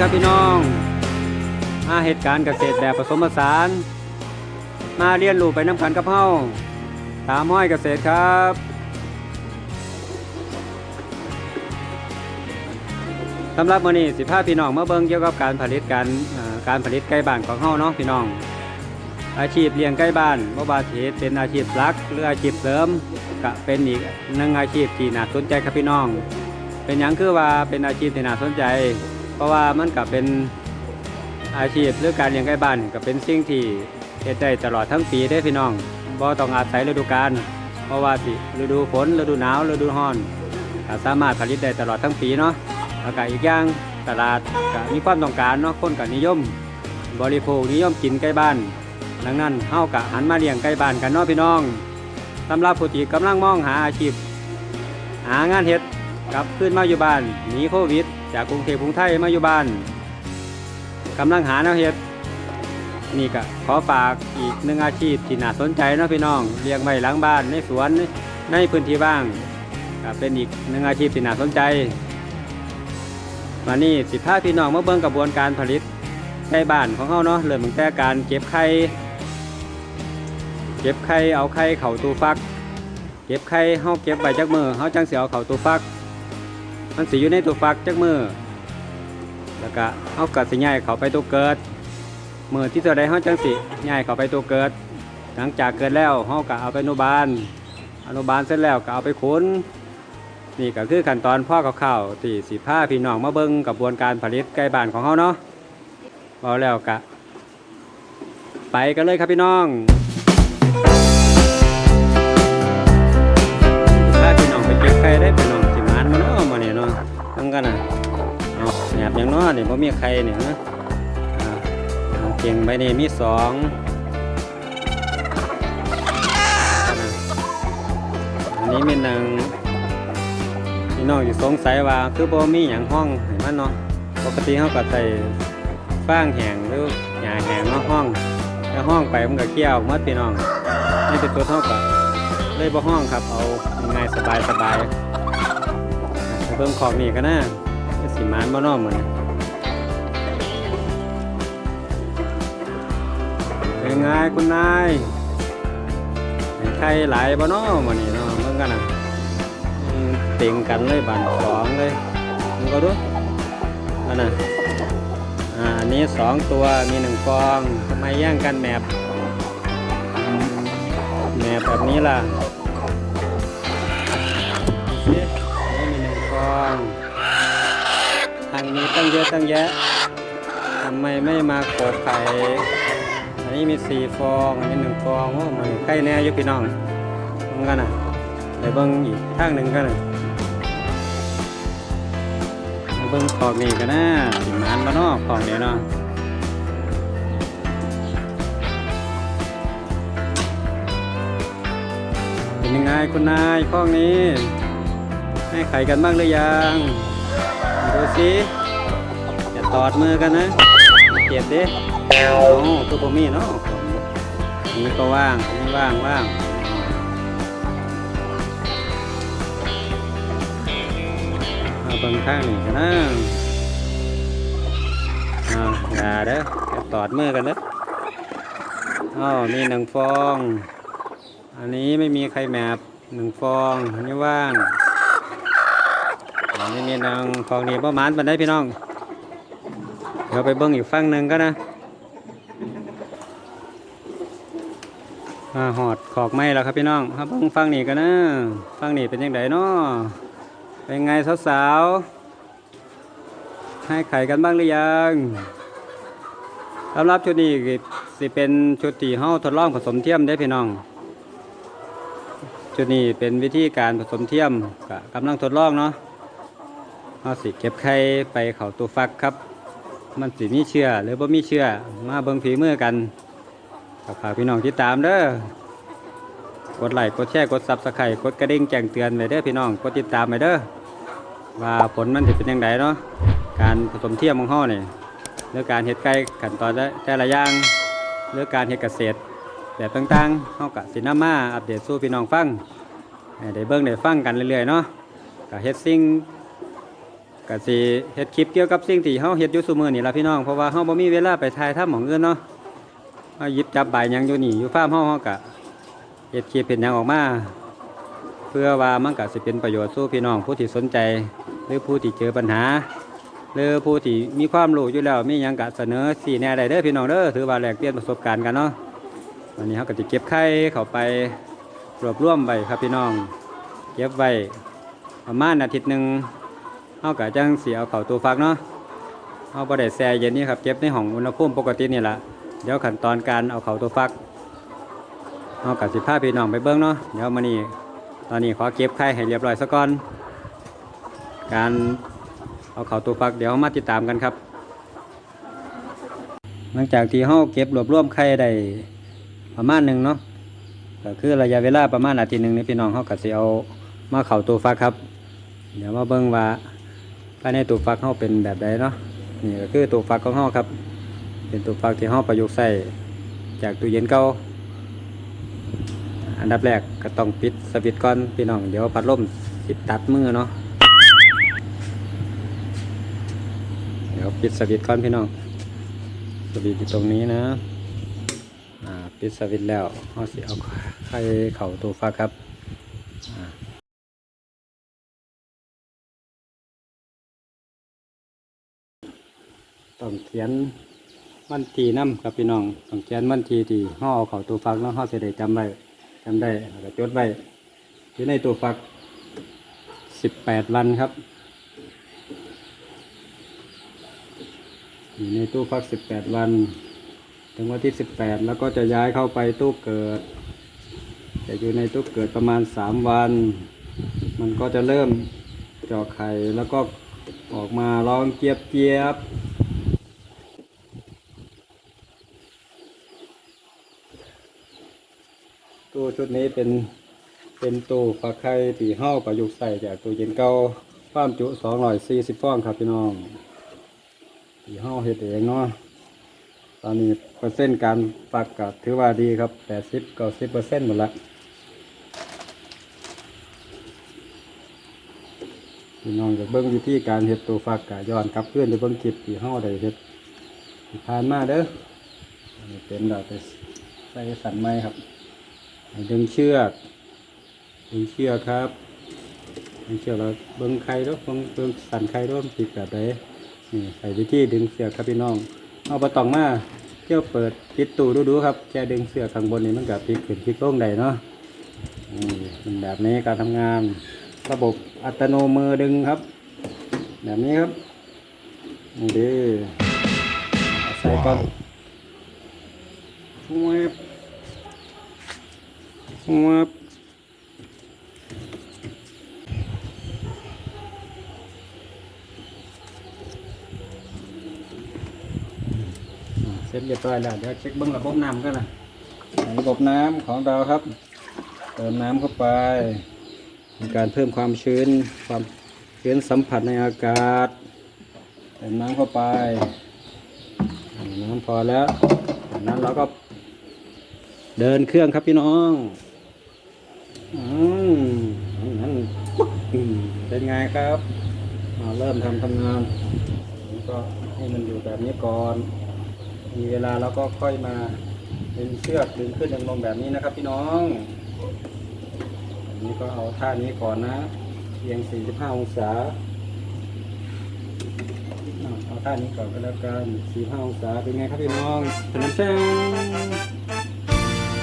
ครับพี่น้อง มาเหตุการณ์เกษตรแบบผสมผสาน มาเรียนรู้ไปน้ำกันกับเฮาตามห้อยเกษตรครับสำหรับมื้อนี้สิพาพี่น้องมาเบิ่งเกี่ยวกับการผลิตการการผลิตไก่บ้านของเฮาเนาะพี่น้อง อาชีพเลี้ยงไก่บ้านบ่ว่าสิเป็นอาชีพหลัก หรืออาชีพเสริมก็เป็นอีกหนึ่งอาชีพที่น่าสนใจครับพี่น้อง เป็นหยังคือว่าเป็นอาชีพที่น่าสนใจ เพราะว่ามันก็เป็นอาชีพหรือการเลี้ยงไก่บ้านก็เป็นสิ่งที่เฮ็ดได้ตลอดทั้งปีได้พี่น้องบ่ต้องอาศัยฤดูกาลเพราะว่าสิฤดูฝนฤดูหนาวฤดูร้อนก็สามารถผลิตได้ตลอดทั้งปีเนาะแล้วก็อีกอย่างตลาดก็มีความต้องการเนาะคนก็นิยม บริโภคนิยมกินไก่บ้านดังนั้นเฮากะหันมาเลี้ยงไก่บ้านกันเนาะพี่น้องสำหรับผู้ที่กำลังมองหาอาชีพ หางานเฮ็ด กลับขึ้นมาอยู่บ้านหนีโควิด จากกรุงเทพกรุงไทยมาอยู่บ้านกำลังหาแนวเฮ็ดนี่ก็ขอฝากอีกหนึ่งอาชีพที่น่าสนใจนะพี่น้องเลี้ยงไว้หลังบ้านในสวนในพื้นที่ว่างก็เป็นอีกหนึ่งอาชีพที่น่าสนใจวันนี้สิพาพี่น้องมาเบิ่งกระบวนการผลิตไก่บ้านของเฮาเนาะเริ่มตั้งแต่การเก็บไข่เก็บไข่เอาไข่เข้าตูฟัก เก็บไข่เฮาเก็บไว้จักมือเฮาจังสิเอาเข้าตูฟัก มันสิอยู่ในตู้ฟักจักมือแล้วก็เฮาก็สิย้ายเขาไปตู้เกิดมือที่เท่าใดเฮาจังสิย้ายเขาไปตู้เกิด หลังจากเกิดแล้วเฮาก็เอาไปอนุบาลอนุบาลเสร็จแล้วก็เอาไปขุนนี่ก็คือขั้นตอนพ่อข้าวๆที่สิพาพี่น้องมาเบิงกระบวนการผลิตไก่บ้านของเฮาเนาะเอาแล้วก็ไปกันเลยครับพี่น้อง อย่างเนาะนี่บ่มีไข่เนี่ยนะเก่งใบนี้มีสองอันนี้มีหนึ่งพี่น้องอยู่สงสัยว่าคือบ่มีหยังห้องให้มันเนาะปกติเฮาก็ใส่ฟางแหงหรือหญ้าแหงเนาะห้องแล้วห้องไปมันก็เกี่ยวหมดพี่น้องนี่เป็นตัวเท่ากับเลยบ่ห้องครับเอาง่ายๆสบายสบายเบิ่งของนี่กันนะ สีมานบ่เน้อเหมือนเป็นไงคุณนายใครหลายบ่เน้อมื้อนี้เนาะเบิ่งกันนะเต็งกันเลยบานสองเลยมึงก็ดูอันน่ะอ่าอันนี้สองตัวมีหนึ่งฟองทำไมแย่งกันแมบแมบแบบนี้ล่ะ นี่มีหนึ่งฟอง ทางนี้ตั้งเยอะตั้งแยะทำไมไม่มากดไข่อันนี้มีสี่ฟองอันนี้หนึ่งฟองโอ้มันใกล้แน่ยุพี่น้องมองกันอะไปเบิ้งอีกทางหนึ่งกันน่ะเบิ้งขอบนี่กันนะสิมานมานาะขอบนี่เนาะเป็นยังไงคุณนายข้องนี้ให้ไข่กันบ้างหรือยัง ดูสิอย่าตอดมือกันนะเจ็บดิโอ้ตัวผมมีเนาะอันนี้ก็ว่างอันนี้ว่างว่างเอาเบิ่งข้างนี้กันนะเอาอย่าเด้ออย่าตอดมือกันเด้ออ้าวมีหนึ่งฟอง อันนี้ไม่มีใครแมบหนึ่งฟองอันนี้ว่าง อันนี้มีหนึ่งฟองนี่ประมาณปันได้พี่น้อง เดี๋ยวไปเบิ้งอีกฝั่งหนึ่งก็นะอ่าหอดขอกไม้แล้วครับพี่น้องครับเบิ้งฝั่งนี้กันนะฝั่งนี้เป็นยังไงเนาะเป็นไงสาวๆให้ไข่กันบ้างหรือยังสำหรับชุดนี้สิเป็นชุดที่เฮาทดลองผสมเทียมได้พี่น้องจุดนี้เป็นวิธีการผสมเทียมกกำลังทดลองเนาะ เอาสิเก็บไข่ไปเขาตัวฟักครับ มันสิมีเชื่อหรือบ่มีเชื่อมาเบิ่งฝีมือกันก็ฝากพี่น้องติดตามเด้อกดไลค์กดแชร์กดซับสไครต์กดกระดิ่งแจ้งเตือนไว้เด้อพี่น้องกดติดตามไว้เด้อว่าผลมันสิเป็นยังไงเนาะการผสมเทียมของเฮาเนี่ยหรือการเฮ็ดไก่ขั้นตอนแต่ละอย่างหรือการเฮ็ดเกษตรแบบต่างๆเฮากะสินำมาอัปเดตสู่พี่น้องฟังได้เบิ่งได้ฟังกันเรื่อยๆเนาะก็เฮ็ดสิ่ง ก็สิเฮ็ดคลิปเกี่ยวกับสิ่งที่เฮาเฮ็ดอยู่ซุมื้อนี่ล่ะพี่น้องเพราะว่าเฮาบ่มีเวลาไปถ่ายทำหม้องอื่นเนาะเฮาหยิบจับใบยหยังอยู่นี่อยู่ฟาร์มเฮาเฮาก็เฮ็ดคลิปเฮ็ดหยังออกมา เพื่อว่ามันก็สิเป็นประโยชน์สู่พี่น้องผู้ที่สนใจ หรือผู้ที่เจอปัญหา หรือผู้ที่มีความรู้อยู่แล้วมีหยังก็เสนอสี่แน่ได้เด้อพี่น้องเด้อถือว่าแลกเปลี่ยนประสบการณ์กันเนาะวันนี้เฮาก็สิเก็บไข่เข้าไปรวบรวมไว้ครับพี่น้อง เก็บไว้ประมาณอาทิตย์หนึ่ง เฮาก็จังสิเอาเข้าตู้ฟักเนาะเฮาบ่ได้แช่เย็นนี่ครับเก็บในห้องอุณหภูมิปกตินี่ล่ะเดี๋ยวขั้นตอนการเอาเข้าตู้ฟักเฮาก็สิพาพี่น้องไปเบิ่งเนาะเดี๋ยวมื้อนี้ตอนนี้ขอเก็บไข่ให้เรียบร้อยซะก่อน การเอาเข้าตู้ฟักเดี๋ยวมาติดตามกันครับ หลังจากที่เฮาเก็บรวบรวมไข่ได้ประมาณหนึ่งเนาะก็คือระยะเวลาประมาณอาทิตย์หนึ่งนี่พี่น้องเขาก็สิเอามาเข่าตัวฟักครับ เดี๋ยวมาเบิ่งว่า ภายในตัวฟักเขาเป็นแบบใดเนาะนี่ก็คือตัวฟักของเขาครับ เป็นตัวฟักที่เขาประยุกต์ใส่จากตู้เย็นเก่าอันดับแรกก็ต้องปิดสวิตช์ก่อนพี่น้องเดี๋ยวพัดลมสิตัดมือเนาะเดี๋ยวปิดสวิตช์ก่อนพี่น้องสวิตช์อยู่ตรงนี้นะปิดสวิตช์แล้วเอาสิเอาไข่เข่าตัวฟักครับ ต้องเขียนวันทีน้ำครับพี่น้องต้องเขียนวันทีที่ห่อเอาเข่าตัวฟักแล้วห่อเสได็จจำไว้จำได้แล้วก็จดไว้อยู่ในตัวฟักสิบแปดวันครับอยู่ในตู้ฟักสิบแปดวัน ถึงวันที่18แปดแล้วก็จะย้ายเข้าไปตู้เกิด จะอยู่ในตู้เกิดประมาณ3วัน มันก็จะเริ่มเจาะไข่แล้วก็ออกมาร้องเจี๊ยบเจี๊ยบ ตู้ชุดนี้เป็นเป็นตู้ฟักไข่ตีห้าประยุกต์ใส่จากตู้เย็นเก่าความจุ240ฟองครับพี่น้องตีห้าเฮ็ดเองเนาะตอนนี้เปอร์เซ็นต์การฟักก็ถือว่าดีครับแปดสิบเก้าสิบเปอร์เซ็นต์หมดละพี่น้องจะเบิ้งวิธีการเฮ็ดตัวฟักกะย้อนกลับเพื่อนไปเบิ้งคลิปที่ห้าได้เฮ็ดผ่านมาเด้ออันนี้เป็นเราไปใส่สันไม้ครับ ดึงเชือกดึงเชือกครับดึงเชือกเราเบิ้งไข่ด้วยเบิ้งเบิ้งสันไข่ด้วยติดแบบไหนนี่ใส่วิธีดึงเชือกครับพี่น้อง เอาปตองมาเที่ยวเปิดปิดตู้ดูดูๆครับแค่ดึงเสื้อข้างบนนี่มันกับพลิกขึ้นพลิกลงได้เนาะนี่เป็นแบบนี้การทำงาน ระบบอัตโนมือดึงครับ แบบนี้ครับนี่ดีเอใส่ก่อนแวบแวบเสร็จเรียบร้อยแล้วเดี๋ยวเช็คเบื้องระบบน้ำกันนะระบบน้ำของเราครับ เติมน้ำเข้าไปมีการเพิ่มความชื้นความชื้นสัมผัสในอากาศเติมน้ำเข้าไปอ่าน้ำพอแล้วจากนั้นเราก็เดินเครื่องครับพี่น้อง อืมนั้นเป็นไงครับมาเริ่มทำทำงานแล้วก็ให้มันอยู่แบบนี้ก่อน มีเวลาเราก็ค่อยมาเป็นเชือกดึงขึ้นดึงลงแบบนี้นะครับ พี่น้องอันนี้ก็เอาท่านี้ก่อนนะเพียง 45 องศาอ่าเอาท่านี้ก่อนก็แล้วกัน 45 องศาเป็นไงครับพี่น้องถนนเส้น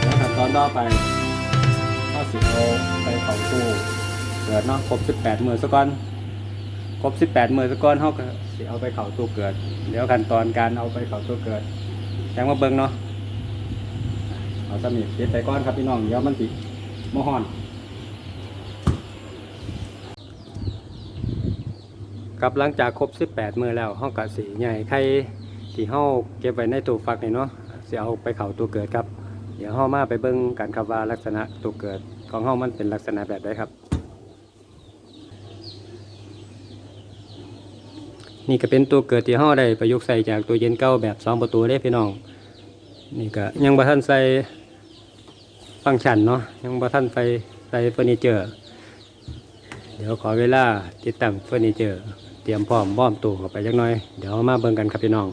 แล้วขั้นตอนต่อไป สิเอาไปเผาตู้เกิดเนาะครบ18มือซะก่อนครบ18มือซะก่อนเขาก็สิเอาไปเข่าตู้เกิด เดี๋ยวขั้นตอนการเอาไปเข่าตู้เกิดแจ้งมาเบิ่งเนาะเอาสมิธเด็ดใส่ก้อนครับพี่น้องเดี๋ยวมันติโมหอนกับหลังจากครบ 18 มือแล้วห้องกะสีใหญ่ไข่ที่ห้าเก็บไว้ในตู้ฟักนี่เนาะสิเอาไปเข่าตัวเกิดครับ เดี๋ยวห้ามาไปเบิ่งกันครับว่าลักษณะตัวเกิด ของห้ามันเป็นลักษณะแบบใดครับ นี่ก็เป็นตัวเกิดที่ห้าได้ประยุกต์ใส่จากตัวเย็นเก่าแบบสองประตูได้พี่น้อง นี่ก็ยังบ่ทันใส่ฟังก์ชันเนาะยังบ่ทันใส่ใส่เฟอร์นิเจอร์ เดี๋ยวขอเวลาติดตั้งเฟอร์นิเจอร์ เตรียมพร้อมบ้อมตู้เข้าไปจักหน่อย เดี๋ยวมาเบิ่งกันครับพี่น้อง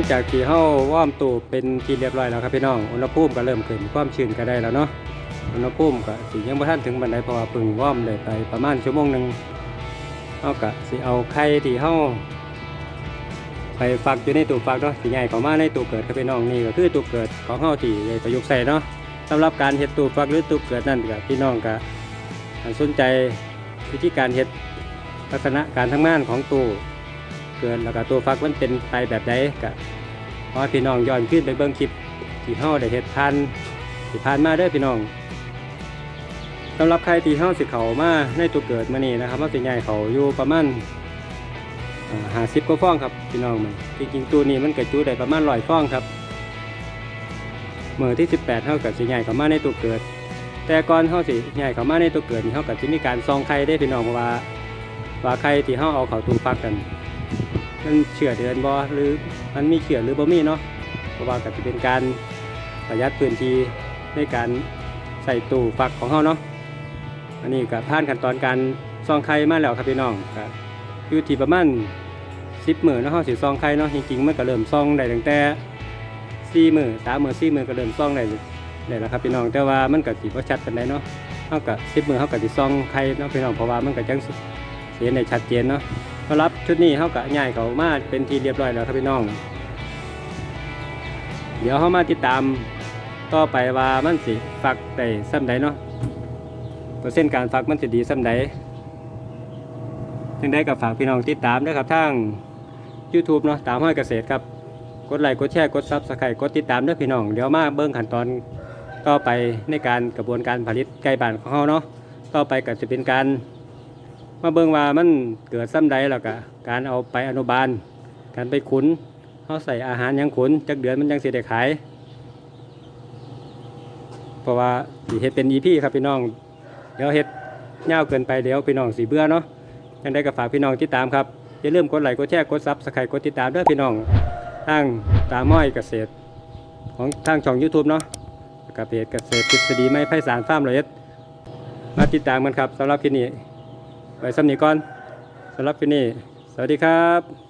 งจากที่เฮาว่อมตูเป็นที่เรียบร้อยแล้วครับพี่น้อง อุณหภูมิก็เริ่มขึ้นความชื้นก็ได้แล้วเนาะ อุณหภูมิก็สิยังบ่ทันถึงบันไดเพราะว่าเพิ่งว่อมได้ไปประมาณชั่วโมงหนึ่งเฮาก็สิเอาไข่ที่เฮาไปฟักอยู่ในตู้ฟักเนาะสิใหญ่ข้ามาในตู้เกิดครับพี่น้องนี่ก็คือตู้เกิดของเฮาที่ได้ประยุกต์ใส่เนาะสำหรับการเฮ็ดตู้ฟักหรือตู้เกิดนั่นก็พี่น้องก็สนใจวิธีการเฮ็ดลักษณะการทำงานของตู้ เกินแล้วก็ตัวฟักมันเป็นไปแบบใดก็ขอพี่น้องย้อนขึ้นไปเบิ่งคลิปที่เฮาได้เฮ็ดผ่านที่ผ่านมาด้อพี่น้องสำหรับใครที่เฮาสิเข้ามาในตัวเกิดมานี่นะครับเฮาสิใหญ่เขาอยู่ประมาณห้าสิบกว่าฟองครับพี่น้องมันจริงๆตัวนี้มันก็จุได้ประมาณร้อยฟองครับเมื่อที่ 18เฮาก็สิใหญ่เข้ามาในตัวเกิด แต่ก่อนเฮาสิใหญ่เข้ามาในตัวเกิดนี่เฮาก็สิมีการซองไข่ได้พี่น้องเพราะว่าว่าไข่ที่เฮาเอาเข้าตู้ฟักกัน มันเชื่อเดือนบ่หรือมันมีเชื่อหรือบ่มีเนาะเพราะว่าก็จะเป็นการประหยัดพื้นที่ในการใส่ตู้ฟักของเฮาเนาะอันนี้ก็ผ่านขั้นตอนการซองไข่มาแล้วครับพี่น้องก็อยู่ที่ประมาณ10มื้อเนาะเฮาสิซองไข่เนาะจริงๆมันก็เริ่มซองได้ตั้งแต่4มื้อ3มื้อ4มื้อก็เริ่มซองได้ได้แล้วครับพี่น้องแต่ว่ามันก็สิบ่ชัดปานใดเนาะเฮาก็10มื้อเฮาก็สิซองไข่เนาะพี่น้องเพราะว่ามันก็จังสิเห็นชัดเจนเนาะ สำหรับชุดนี้เขากะง่ายเขามาเป็นทีเรียบร้อยแล้วครับพี่น้อง เดี๋ยวเขามาติดตามต่อไปว่ามันสิฟักได้ซ้ำใดเนาะเปอร์เซ็นต์การฟักมันจะดีซ้ำใดยังได้กับฝากพี่น้องติดตามด้วยครับทาง YouTube เนาะตามห้อยเกษตรครับ กดไลค์กดแชร์กดซับสไครต์กดติดตามด้วยพี่น้อง เดี๋ยวมาเบิ้งขั้นตอนต่อไปในการกระบวนการผลิตไก่บ้านของเขาเนาะต่อไปก็จะเป็นการ มาเบิ่งว่ามันเกิดซ้ำใดแล้วก็การเอาไปอนุบาล การไปขุนเขาใส่อาหารยังขุนจักเดือนมันยังเสิได้ขาย เพราะว่าสิเฮ็ดเป็น EP ครับพี่น้อง เดี๋ยวเฮ็ดยาเกินไปเดี๋ยวพี่น้องสิเบื่อเนาะยังได้ก็ฝากพี่น้องติดตามครับอย่าลืมกดไลค์กดแชร์กดซับสไครต์กดติดตามด้วยพี่น้องทางตาม้อยเกษตร ของทางช่อง YouTube เนาะกับเพจเกษตรทฤษฎีไม้ไผ่สารฟาร์มร้อยเอ็ดมาติดตามกันครับสำหรับคลิปนี้ ไว้สำนีก่อนสำหรับที่นี่ สวัสดีครับ